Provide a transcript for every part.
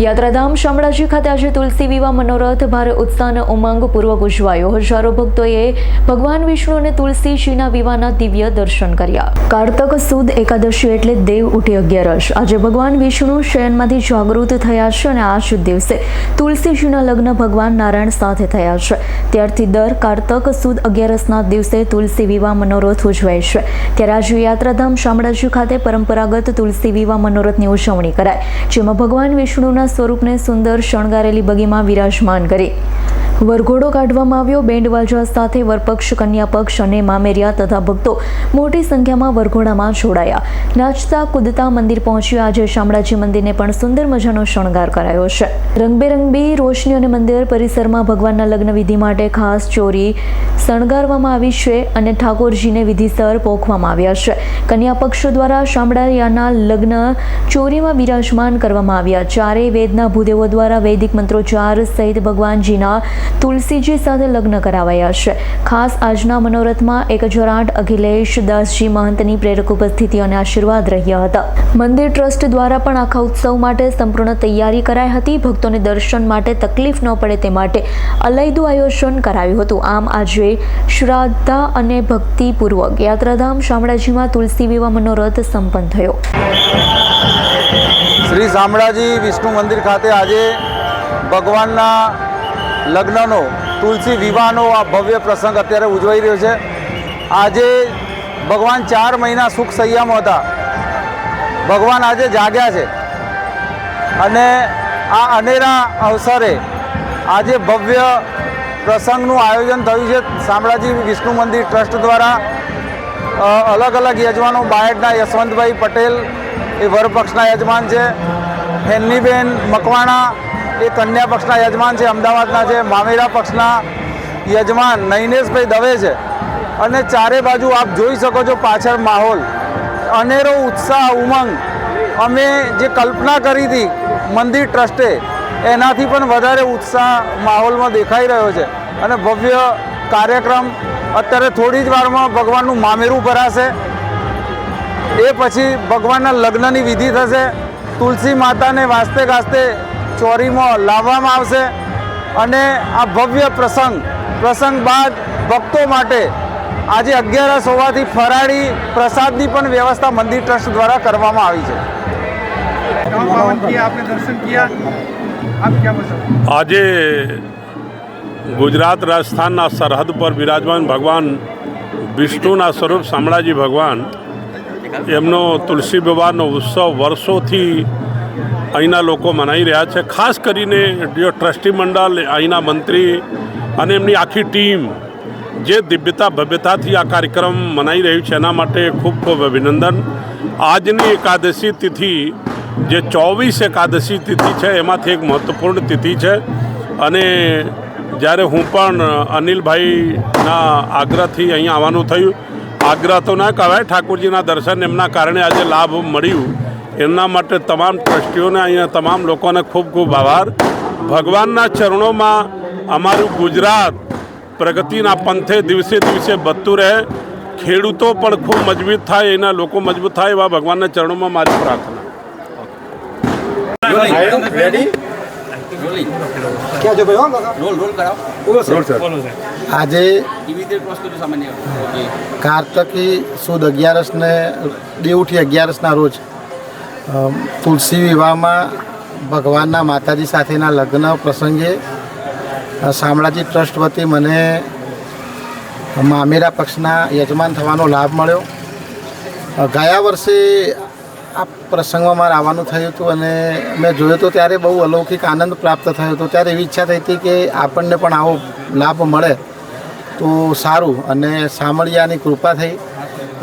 યાત્રાધામ શામળાજી ખાતે આજે તુલસી વિવાહ મનોરથ, ભારે ઉત્સાહ અને ઉમંગપૂર્વક ઉજવાયો. હજારો ભક્તોએ ભગવાન વિષ્ણુ અને તુલસીજીના વિવાહના દિવ્ય દર્શન કર્યા. કારતક સુદ એકાદશી એટલે દેવ ઉઠી અગિયારસ. આજે ભગવાન વિષ્ણુ શયનમાંથી જાગૃત થયા છે અને આ જ દિવસે તુલસીજીના લગ્ન ભગવાન નારાયણ સાથે થયા છે. ત્યારથી દર કારતક સુદ અગિયારસના દિવસે તુલસી વિવાહ મનોરથ ઉજવાય છે. ત્યારે આજે યાત્રાધામ શામળાજી ખાતે પરંપરાગત તુલસી વિવાહ મનોરથની ઉજવણી કરાય, જેમાં ભગવાન વિષ્ણુના સ્વરૂપને સુંદર શણગારેલી બગીમાં વિરાજમાન કરી. વરઘોડો કાઢવામાં આવ્યો. બેન્ડ વાજા સાથે વરપક્ષ કન્યા પક્ષ અને મામેરિયા તથા ભક્તો મોટી સંખ્યામાં વરઘોડામાં જોડાયા. નાચતા, કૂદતા મંદિર પહોંચ્યું. આજે શામળાજી મંદિરને પણ સુંદર મજાનો શણગાર કરાયો છે. રંગબેરંગી રોશની અને મંદિર પરિસરમાં ભગવાનના લગ્ન વિધિ માટે ખાસ ચોરી શણગારવામાં આવી છે અને ઠાકોરજીને વિધિસર પોખવામાં આવ્યા છે. કન્યા પક્ષો દ્વારા શામળાયાના લગ્ન ચોરીમાં બિરાજમાન કરવામાં આવ્યા. ચારે વેદના ભૂદેવો દ્વારા વૈદિક મંત્રોચ્ચાર સહિત ભગવાનજીના તુલસીજી સાથે લગ્ન કરાવાયા છે. ખાસ આજના મનોરથમાં એક આઠ અખિલેશ દાસજી મહંતની પ્રેરક ઉપસ્થિતિ અને આશીર્વાદ રહ્યા હતા. મંદિર ટ્રસ્ટ દ્વારા પણ આખા ઉત્સવ માટે સંપૂર્ણ તૈયારી કરાઈ હતી. ભક્તોને દર્શન માટે તકલીફ ન પડે તે માટે અલયદું આયોજન કરાયું હતું. આમ આજે શ્રાદ્ધા અને ભક્તિપૂર્વક યાત્રાધામ શામળાજીમાં તુલસી વિવાહ મનોરથ સંપન્ન થયો. શ્રી શામળાજી વિષ્ણુ મંદિર ખાતે આજે ભગવાનના લગ્નનો, તુલસી વિવાહનો આ ભવ્ય પ્રસંગ અત્યારે ઉજવાઈ રહ્યો છે. આજે ભગવાન ચાર મહિના સુખ સંયમ હતા. ભગવાન આજે જાગ્યા છે. અને આ અનેરા અવસરે આજે ભવ્ય પ્રસંગનું આયોજન થયું છે. શામળાજી વિષ્ણુ મંદિર ટ્રસ્ટ દ્વારા અલગ અલગ યજમાનો બાયડના યશવંતભાઈ પટેલ એ વરપક્ષના યજમાન છે. હેન્નીબેન મકવાણા એ કન્યા પક્ષના યજમાન છે, અમદાવાદના છે, મામેરા પક્ષના યજમાન નૈનેશભાઈ દવે છે. અને ચારે બાજુ આપ જોઈ શકો છો પાછળ માહોલ. અનેરો ઉત્સાહ, ઉમંગ. અમે જે કલ્પના કરી હતી મંદિર ટ્રસ્ટે, એનાથી પણ વધારે ઉત્સાહ માહોલમાં દેખાઈ રહ્યો છે. અને ભવ્ય કાર્યક્રમ અત્યારે થોડી જ વારમાં ભગવાનનું મામેરું ભરાશે. એ પછી ભગવાનના લગ્નની વિધિ થશે. તુલસી માતાને વાસ્તે ગાસ્તે ચોરીમાં લાવવામાં આવશે અને આ ભવ્ય પ્રસંગ પ્રસંગ બાદ ભક્તો માટે આજે અગિયારસ હોવાથી ફરાળી પ્રસાદની પણ વ્યવસ્થા મંદિર ટ્રસ્ટ દ્વારા કરવામાં આવી છે. આજે ગુજરાત રાજસ્થાનના સરહદ પર બિરાજમાન ભગવાન વિષ્ણુના સ્વરૂપ શામળાજી ભગવાન એમનો તુલસી વિવાહનો ઉત્સવ વર્ષોથી અહીંના લોકો મનાઈ રહ્યા છે. ખાસ કરીને જો ટ્રસ્ટી મંડળ, અહીંના મંત્રી અને એમની આખી ટીમ જે દિવ્યતા, ભવ્યતાથી આ કાર્યક્રમ મનાઈ રહ્યું છે, એના માટે ખૂબ ખૂબ અભિનંદન. આજની એકાદશી તિથિ જે ચોવીસ એકાદશી તિથિ છે, એમાંથી એક મહત્ત્વપૂર્ણ તિથિ છે. અને જ્યારે હું પણ અનિલભાઈના આગ્રહથી અહીંયા આવવાનું થયું, આગ્રહ તો ના કહેવાય, ઠાકોરજીના દર્શન એમના કારણે આજે લાભ મળ્યું. એમના માટે તમામ ટ્રસ્ટીઓને અહીંયા તમામ લોકોને ખૂબ ખૂબ આભાર. ભગવાનના ચરણોમાં અમારું ગુજરાત પ્રગતિના પંથે દિવસે દિવસે વધતું રહે. ખેડૂતો પણ ખૂબ મજબૂત થાય એના લોકો મજબૂત થાય એવા ભગવાનના ચરણોમાં મારી પ્રાર્થના. આજે કાર્તકી સુદ અગિયારસને દેવઠી અગિયારસના રોજ તુલસી વિવાહમાં ભગવાનના માતાજી સાથેના લગ્ન પ્રસંગે શામળાજી ટ્રસ્ટ વતી મને મામેરા પક્ષના યજમાન થવાનો લાભ મળ્યો. ગયા વર્ષે આ પ્રસંગમાં મારે આવવાનું થયું હતું અને મેં જોયું તો ત્યારે બહુ અલૌકિક આનંદ પ્રાપ્ત થયો હતો. ત્યારે એવી ઈચ્છા થઈ હતી કે આપણને પણ આવો લાભ મળે તો સારું અને સામળિયાની કૃપા થઈ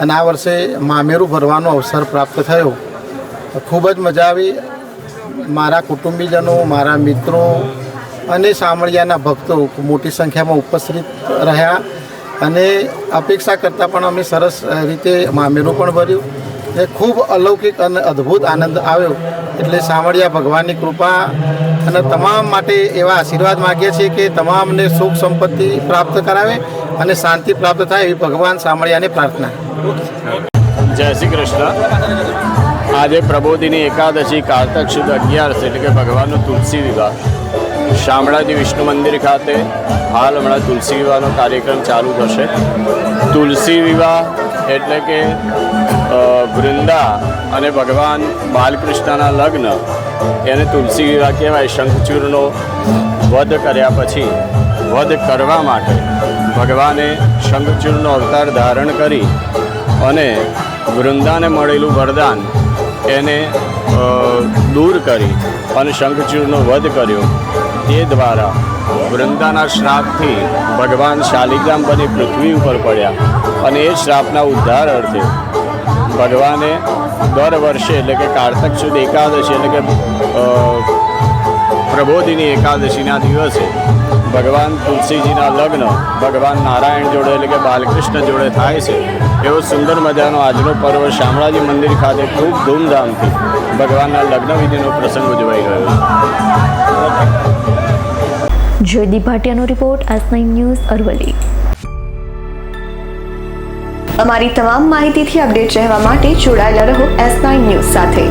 અને આ વર્ષે મામેરું ભરવાનો અવસર પ્રાપ્ત થયો. ખૂબ જ મજા આવી. મારા કુટુંબીજનો, મારા મિત્રો અને સામળિયાના ભક્તો મોટી સંખ્યામાં ઉપસ્થિત રહ્યા અને અપેક્ષા કરતાં પણ અમે સરસ રીતે મામેરું પણ ભર્યું એ ખૂબ અલૌકિક અને અદ્ભુત આનંદ આવ્યો. એટલે સામળિયા ભગવાનની કૃપા અને તમામ માટે એવા આશીર્વાદ માગીએ છીએ કે તમામને સુખ સંપત્તિ પ્રાપ્ત કરાવે અને શાંતિ પ્રાપ્ત થાય એવી ભગવાન સામળિયાને પ્રાર્થના. જય શ્રી કૃષ્ણ. આજે પ્રબોધિની એકાદશી કારતક શુદ્ધ અગિયારસ એટલે કે ભગવાનનો તુલસી વિવાહ. શામળાજી વિષ્ણુ મંદિર ખાતે હાલ હમણાં તુલસી વિવાહનો કાર્યક્રમ ચાલુ થશે. તુલસી વિવાહ એટલે કે વૃંદા અને ભગવાન બાલકૃષ્ણના લગ્ન, એને તુલસી વિવાહ કહેવાય. શંખચૂરનો વધ કર્યા પછી, વધ કરવા માટે ભગવાને શંખચૂરનો અવતાર ધારણ કરી અને વૃંદાને મળેલું વરદાન એને દૂર કરી અને શંખચૂરનો વધ કર્યો. તે દ્વારા વૃંદાના શ્રાપથી ભગવાન શાલિગ્રામ બની પૃથ્વી ઉપર પડ્યા અને એ શ્રાપના ઉદ્ધાર અર્થે ભગવાને દર વર્ષે એટલે કે કારતક સુદ એકાદશી એટલે કે પ્રબોધિની એકાદશીના દિવસે ભગવાન તુલસીજીના લગ્ન ભગવાન નારાયણ જોડે એટલે કે બાલકૃષ્ણ જોડે થાય છે એવો સુંદર મજાનો આજનો પર્વ શામળાજી મંદિર ખાતે ખૂબ ધૂમધામથી ભગવાનના લગ્ન વિધિનો પ્રસંગ ઉજવાઈ રહ્યો છે. Jaydeep ભાટિયાનો report S nine news Aravalli. અમારી તમામ માહિતીથી અપડેટ રહેવા માટે જોડાયેલા રહો એસ નાઇન ન્યૂઝ સાથે.